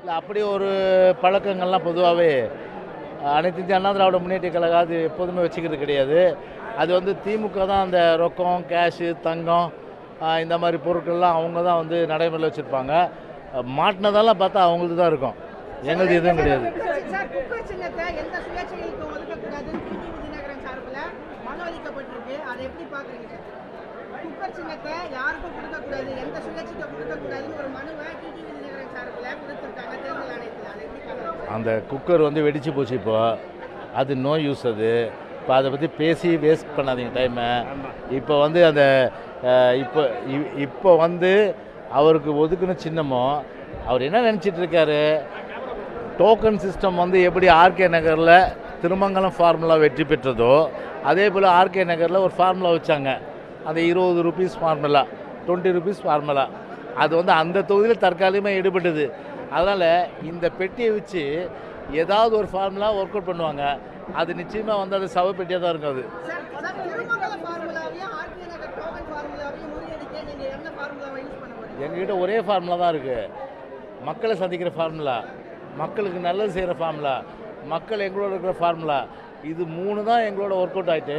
இல்லை அப்படி ஒரு பழக்கங்கள்லாம் பொதுவாகவே அனைத்து இந்திய அண்ணா திராவிட முன்னேற்ற கழகம் அது எப்போதுமே வச்சுக்கிறது கிடையாது. அது வந்து திமுக தான் அந்த ரொக்கம் கேஷு தங்கம் இந்த மாதிரி பொருட்கள்லாம் அவங்க தான் வந்து நடைமுறையில் வச்சுருப்பாங்க. மாட்டினதெல்லாம் பார்த்தா அவங்களுக்கு தான் இருக்கும். எங்களுக்கு எதுவும் கிடையாது. யாருக்கும் கொடுக்கக்கூடாது எந்த சுயேட்சைக்கும் கொடுக்கக்கூடாதுன்னு ஒரு மனுவை டிடிவி அந்த குக்கர் வந்து வெடிச்சு போச்சு இப்போ. அது நோ யூஸ் அது. இப்போ அதை பற்றி பேசி வேஸ்ட் பண்ணாதீங்க டைமை இப்போ வந்து அந்த இப்போ இ- இப்போ வந்து அவருக்கு ஒதுக்குன சின்னமோ அவர் என்ன நினச்சிட்டு இருக்காரு? டோக்கன் சிஸ்டம் வந்து எப்படி ஆர்கே நகரில் திருமங்கலம் ஃபார்முலா வெற்றி பெற்றதோ அதே போல் ஆர்கே நகரில் ஒரு ஃபார்முலா வச்சாங்க. அந்த இருபது rupees formula twenty rupees formula அது வந்து அந்த தொகுதியில் தற்காலிகமாக ஈடுபட்டது. அதனால் இந்த பெட்டியை வச்சு ஏதாவது ஒரு ஃபார்முலா ஒர்க் அவுட் பண்ணுவாங்க. அது நிச்சயமாக வந்து அது சவப்பெட்டியாக தான் இருக்கும் அது. எங்ககிட்ட ஒரே ஃபார்முலா தான் இருக்குது மக்களை சந்திக்கிற ஃபார்முலா மக்களுக்கு நல்லது செய்கிற ஃபார்முலா மக்கள் எங்களோட இருக்கிற ஃபார்முலா இது மூணு தான் எங்களோட ஒர்க் அவுட் ஆகிட்டு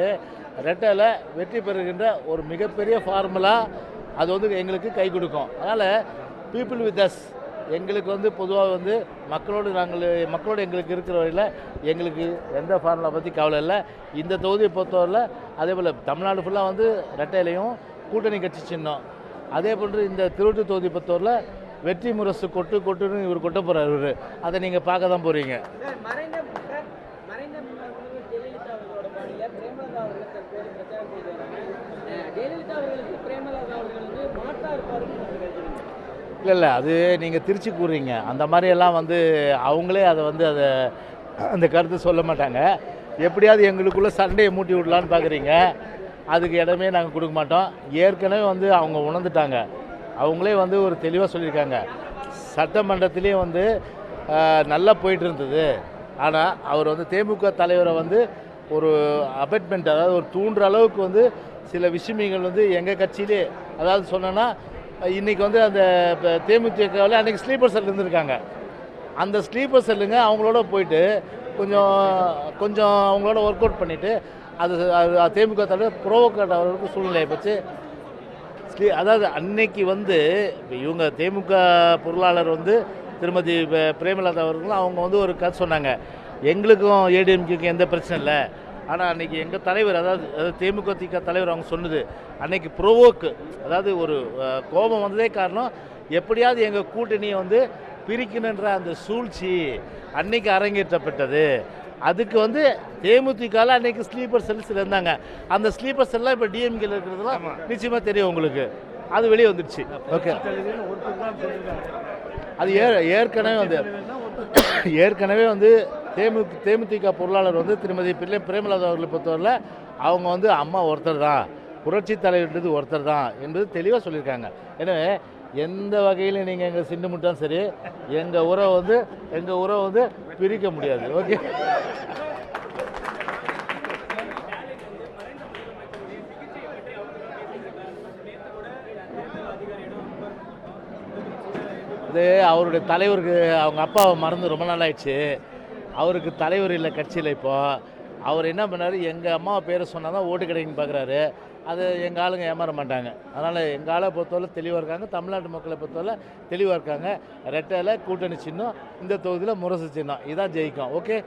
ரெட்டையில் வெற்றி பெறுகின்ற ஒரு மிகப்பெரிய ஃபார்முலா அது வந்து எங்களுக்கு கை கொடுக்கும். அதனால் பீப்புள் வித் அஸ் எங்களுக்கு வந்து பொதுவாக வந்து மக்களோடு நாங்கள் மக்களோடு எங்களுக்கு இருக்கிற வரையில் எங்களுக்கு எந்த ஃபார்முலா பற்றி கவலை இல்லை. இந்த தொகுதியை பொறுத்தவரையில் அதே போல் தமிழ்நாடு ஃபுல்லாக வந்து ரெட்டையிலையும் கூட்டணி கட்சி சின்னம். அதே போன்று இந்த திருட்டு தொகுதி பொறுத்தவரையில் வெற்றி முரசு கொட்டு கொட்டுன்னு இவர் கொட்ட போகிறார் இவர். அதை நீங்கள் பார்க்க தான் போகிறீங்க இல்லை இல்லை அது நீங்கள் திருச்சி கூறுறீங்க. அந்த மாதிரியெல்லாம் வந்து அவங்களே அதை வந்து அதை அந்த கருத்து சொல்ல மாட்டாங்க. எப்படியாவது எங்களுக்குள்ளே சண்டையை மூட்டி விடலான்னு பார்க்குறீங்க அதுக்கு இடமே நாங்கள் கொடுக்க மாட்டோம். ஏற்கனவே வந்து அவங்க உணர்ந்துட்டாங்க. அவங்களே வந்து ஒரு தெளிவாக சொல்லியிருக்காங்க. சட்டமன்றத்திலே வந்து நல்லா போயிட்டு இருந்தது. ஆனால் அவர் வந்து தேமுக தலைவரை வந்து ஒரு அபெட்மெண்ட் அதாவது ஒரு தூண்டுற அளவுக்கு வந்து சில விஷயங்கள் வந்து எங்கள் கட்சியிலே அதாவது சொன்னோன்னா இன்றைக்கி வந்து அந்த இப்போ தேமுதிகவில் அன்றைக்கி ஸ்லீப்பர் செல் இருந்திருக்காங்க. அந்த ஸ்லீப்பர் செல்லுங்க அவங்களோட போயிட்டு கொஞ்சம் கொஞ்சம் அவங்களோட ஒர்க் அவுட் பண்ணிவிட்டு அது அது தேமுக தலைவர் ப்ரோவோக்கேட் அவர்களுக்கு சூழ்நிலையை போச்சு ஸ்லீ அதாவது அன்னைக்கு வந்து இப்போ இவங்க தேமுக பொருளாளர் வந்து திருமதி பிரேமலதா அவர்களும் அவங்க வந்து ஒரு கதை சொன்னாங்க. எங்களுக்கும் ஏடிஎம்கேக்கும் எந்த பிரச்சனை இல்லை. ஆனால் அன்னைக்கு எங்கள் தலைவர் அதாவது அதாவது தேமுக திக தலைவர் அவங்க சொன்னது அன்னைக்கு ப்ரோவோக்கு அதாவது ஒரு கோபம் வந்ததே காரணம் எப்படியாவது எங்கள் கூட்டணியை வந்து பிரிக்கணுன்ற அந்த சூழ்ச்சி அன்னைக்கு அரங்கேற்றப்பட்டது. அதுக்கு வந்து தேமுதிகவில் அன்னைக்கு ஸ்லீப்பர் செல்ஸ் இருந்தாங்க. அந்த ஸ்லீப்பர் செல்லாம் இப்போ டிஎம்கேல இருக்கிறதுலாம் நிச்சயமாக தெரியும் உங்களுக்கு. அது வெளியே வந்துடுச்சு ஓகே அது ஏ ஏற்கனவே வந்து ஏற்கனவே வந்து தேமு தேமுதிக பொருளாளர் வந்து திருமதி பிள்ளை பிரேமலதா அவர்களை பொறுத்தவரையில் அவங்க வந்து அம்மா ஒருத்தர் தான். புரட்சி தலைவர்ன்றது ஒருத்தர் தான் என்பது தெளிவாக சொல்லியிருக்காங்க. எனவே எந்த வகையில் நீங்கள் எங்கள் சிண்டு முட்டாலும் சரி எங்கள் உறவை வந்து எங்கள் உறவை வந்து பிரிக்க முடியாது. ஓகே? இது அவருடைய தலைவருக்கு அவங்க அப்பாவை மறந்து ரொம்ப நாள் ஆயிடுச்சு அவருக்கு தலைவர் இல்லை கட்சியில் இப்போ. அவர் என்ன பண்ணார் எங்கள் அம்மா பேரை சொன்னால் தான் ஓட்டு கிடைக்குன்னு பார்க்குறாரு அது எங்கள் ஆளுங்க ஏமாற மாட்டாங்க. அதனால் எங்கள் ஆளை பொறுத்தவரை தெளிவாக இருக்காங்க. தமிழ்நாட்டு மக்களை பொறுத்தவரை தெளிவாக இருக்காங்க. ரெட்டையில் கூட்டணி சின்னம் இந்த தொகுதியில் முரசு சின்னம். இதான் ஜெயிக்கும். ஓகே?